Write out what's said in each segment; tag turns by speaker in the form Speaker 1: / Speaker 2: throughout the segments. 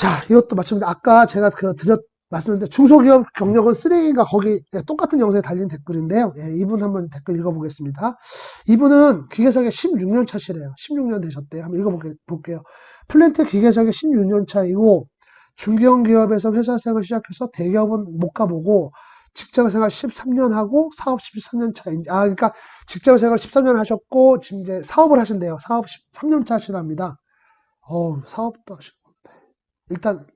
Speaker 1: 자, 이것도 마찬가지. 아까 제가 그 드렸, 말씀드렸는데 중소기업 경력은 쓰레기인가 거기 예, 똑같은 영상에 달린 댓글인데요. 예, 이분 한번 댓글 읽어보겠습니다. 이분은 기계설계 16년 차시래요. 16년 되셨대요. 한번 읽어볼게요. 플랜트 기계설계 16년 차이고 중견 기업에서 회사 생활 시작해서 대기업은 못 가보고 직장 생활 13년 하고 사업 13년 차. 아, 그러니까 직장 생활 13년 하셨고 지금 이제 사업을 하신대요. 사업 13년 차 하시랍니다. 어우, 사업도 하시고. 일단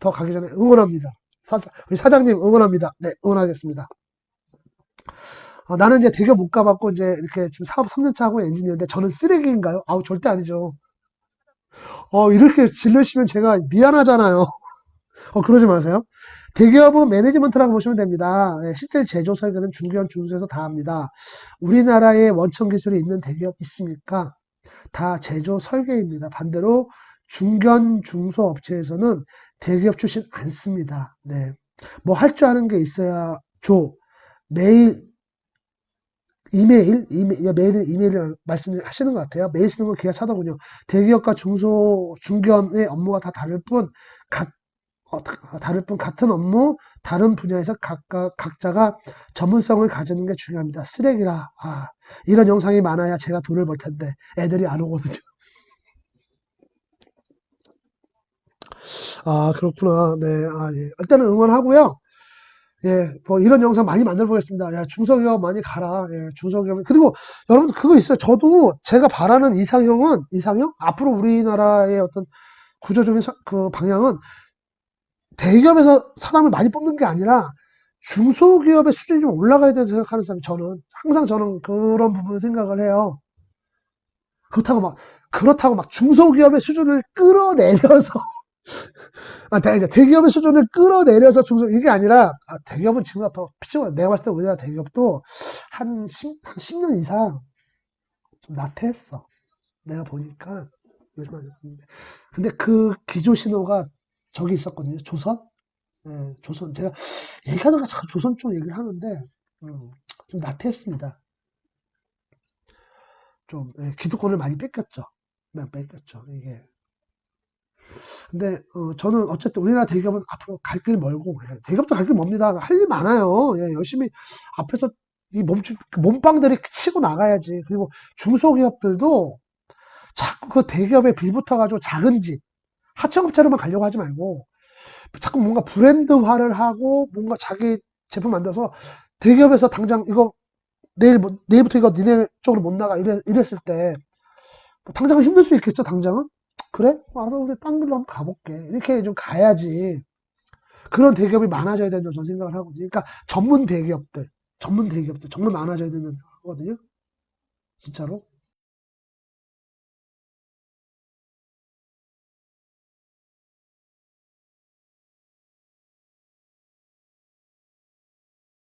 Speaker 1: 더 가기 전에 응원합니다. 사, 우리 사장님 응원합니다. 네, 응원하겠습니다. 어, 나는 이제 대기업 못 가봤고 이제 이렇게 지금 사업 3년차 하고 엔지니어인데 저는 쓰레기인가요? 아우 절대 아니죠. 어, 이렇게 질르시면 제가 미안하잖아요. 어, 그러지 마세요. 대기업은 매니지먼트라고 보시면 됩니다. 예, 실제 제조 설계는 중견 중소에서 다 합니다. 우리나라에 원천 기술이 있는 대기업 있습니까? 다 제조 설계입니다. 반대로 중견 중소 업체에서는 대기업 출신 안 씁니다. 네. 뭐 할 줄 아는 게 있어야 줘. 매일 이메일, 이메일, 이메일을 말씀하시는 것 같아요. 메일 쓰는 건 기가 차더군요. 대기업과 중소, 중견의 업무가 다 다를 뿐, 각, 어, 다- 다를 뿐, 같은 업무, 다른 분야에서 각각, 각자가 전문성을 가지는 게 중요합니다. 쓰레기라. 아, 이런 영상이 많아야 제가 돈을 벌 텐데, 애들이 안 오거든요. 아, 그렇구나. 네, 아, 예. 일단은 응원하고요. 예, 뭐 이런 영상 많이 만들어 보겠습니다. 야, 중소기업 많이 가라. 예, 중소기업. 그리고 여러분들 그거 있어요. 저도 제가 바라는 이상형은, 이상형? 앞으로 우리나라의 어떤 구조적인 서- 그 방향은 대기업에서 사람을 많이 뽑는 게 아니라 중소기업의 수준이 좀 올라가야 된다고 생각하는 사람이 저는, 항상 저는 그런 부분을 생각을 해요. 그렇다고 막, 그렇다고 막 중소기업의 수준을 끌어내려서 아, 대, 대기업의 수준을 끌어내려서 중소, 이게 아니라, 아, 대기업은 지금보다 더 피치고, 내가 봤을 때 우리나라 대기업도 한 10, 한 10년 이상 좀 나태했어. 내가 보니까. 요즘 안 근데, 근데 그 기조 신호가 저기 있었거든요. 조선? 예, 조선. 제가 얘기하다가 자꾸 조선 쪽 얘기를 하는데, 음, 좀 나태했습니다. 좀, 예, 기득권을 많이 뺏겼죠. 많이 뺏겼죠. 이게. 근데 어, 저는 어쨌든 우리나라 대기업은 앞으로 갈 길 멀고 예, 대기업도 갈 길 멉니다. 할 일 많아요. 예, 열심히 앞에서 이 몸, 그 몸빵들이 치고 나가야지. 그리고 중소기업들도 자꾸 그 대기업에 빌붙어가지고 작은 집, 하청업체로만 가려고 하지 말고 자꾸 뭔가 브랜드화를 하고 뭔가 자기 제품 만들어서 대기업에서 당장 이거 내일 뭐, 내일부터 이거 니네 쪽으로 못 나가 이랬, 이랬을 때 뭐 당장은 힘들 수 있겠죠. 당장은 그래? 와서 우리 딴 길로 한번 가볼게. 이렇게 좀 가야지. 그런 대기업이 많아져야 된다고 저는 생각을 하거든요. 그러니까 전문 대기업들, 전문 대기업들 정말 많아져야 되는 거거든요. 진짜로.